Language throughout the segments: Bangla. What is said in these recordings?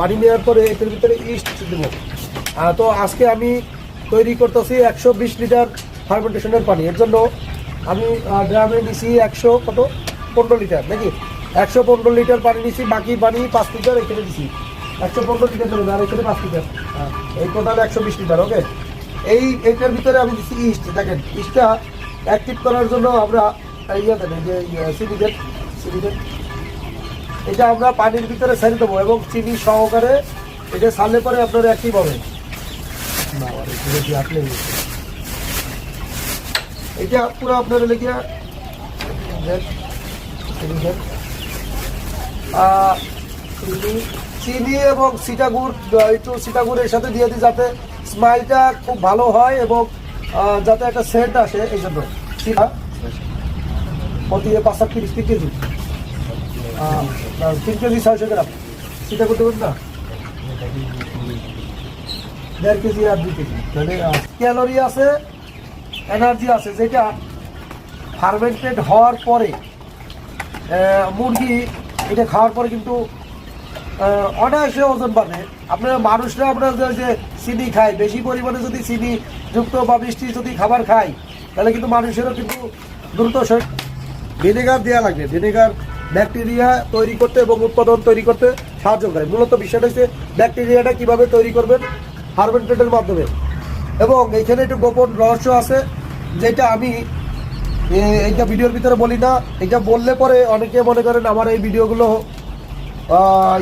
পানি নেওয়ার পরে এটার ভিতরে ইস্ট দেবো। তো আজকে আমি তৈরি করতেছি একশো বিশ লিটার ফার্মেন্টেশনের পানি। এর জন্য আমি ড্রামে নিছি একশো কত? পনেরো লিটার, নাকি? একশো পনেরো লিটার পানি নিছি, বাকি পানি পাঁচ লিটার এখানে দিছি। একশো পনেরো লিটার দেবেন আর এখানে পাঁচ লিটার। এই টোটাল একশো বিশ লিটার ওকে এই, এইটার ভিতরে আমি দিছি ইস্ট দেখেন ইস্টটা অ্যাক্টিভ করার জন্য আমরা ইয়ে এই যে সিলিকেট সিলিকেট এটা আমরা পানির ভিতরে ছেড়ে দেবো এবং চিনি সহকারে এটা ছাড়লে পরে আপনার অ্যাক্টিভ হবে এটা পুরো আপনার লেগে চিনি এবং সিটাগুড় একটু সিটাগুড়ের সাথে দিয়ে দিই যাতে স্মাইলটা খুব ভালো হয় এবং যাতে একটা সেন্ট আসে, এই জন্য। প্রতি পাঁচ তিরিশ কেজি। তিন ছয়শো গ্রাম সেটা করতে পারবেন না? দেড় কেজি আর দুই কেজি। তাহলে ক্যালোরি আছে, এনার্জি আছে, যেটা ফার্মেন্টেড হওয়ার পরে মুরগি এটা খাওয়ার পরে কিন্তু অনায়াসে ওজন বাড়ে। আপনারা মানুষরা, আপনারা যে- চিনি খায়, বেশি পরিমাণে যদি চিনি যুক্ত বা মিষ্টি যদি খাবার খায়, তাহলে কিন্তু মানুষেরও কিন্তু দ্রুত ভিনেগার দেওয়া লাগবে। ভিনেগার ব্যাকটেরিয়া তৈরি করতে এবং উৎপাদন তৈরি করতে সাহায্য করে। মূলত বিষয়টা হচ্ছে ব্যাকটেরিয়াটা কীভাবে তৈরি করবেন ফার্মেন্টেডের মাধ্যমে। এবং এখানে একটু গোপন রহস্য আছে, যেটা আমি এইটা ভিডিওর ভিতরে বলি না এটা বললে পরে অনেকে মনে করেন আমার এই ভিডিওগুলো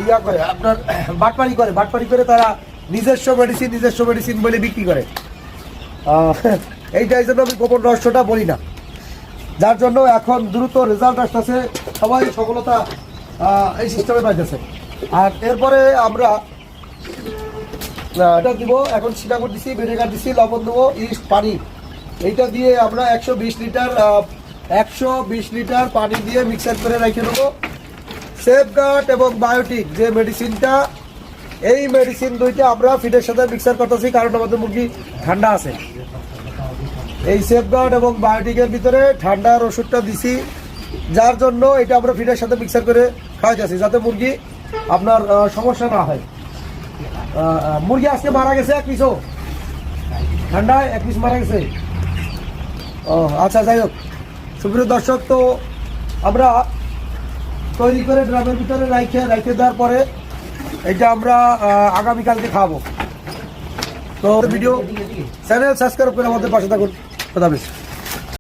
ইয়া করে, আপনার বাটপাড়ি করে। বাটপাড়ি করে তারা নিজস্ব মেডিসিন নিজস্ব মেডিসিন বলে বিক্রি করে। এইটা এই জন্য আমি গোপন রহস্যটা বলি না। যার জন্য এখন দ্রুত রেজাল্ট আসতেছে। সবাই সফলতা এই সিস্টেমে পাইতেছে। আর এরপরে আমরা এটা দিব, এখন সিটাগুড় দিছি, ভিনেগার দিছি, লবণ দেবো ইস্ট পানি। এইটা দিয়ে আমরা একশো বিশ লিটার একশো বিশ লিটার পানি দিয়ে মিক্সার করে রেখে দেবো। সেফগার্ড এবং বায়োটিক যে মেডিসিনটা এই মেডিসিন দুইটা আমরা ফিডের সাথে মিক্সার করতেছি, কারণ আমাদের মুরগি ঠান্ডা আছে। এই সেফগার্ড এবং বায়োটিকের ভিতরে ঠান্ডার ওষুধটা দিছি, যার জন্য এটা আমরা ফিডের সাথে মিক্সার করে খাওয়াইতেছি, যাতে মুরগি আপনার সমস্যা না হয়। মুরগি আজকে মারা গেছে এক পিসও। ঠান্ডায় এক পিস মারা গেছে। ও আচ্ছা যাই হোক। সুপ্রিয় দর্শক, তো আমরা তৈরি করে ড্রামের ভিতরে রাইখে রাইখে দেওয়ার পরে এটা আমরা আগামীকালকে খাব। তো ভিডিও চ্যানেল সাবস্ক্রাইব করে আমাদের পাশে থাকুন। কথা বলছি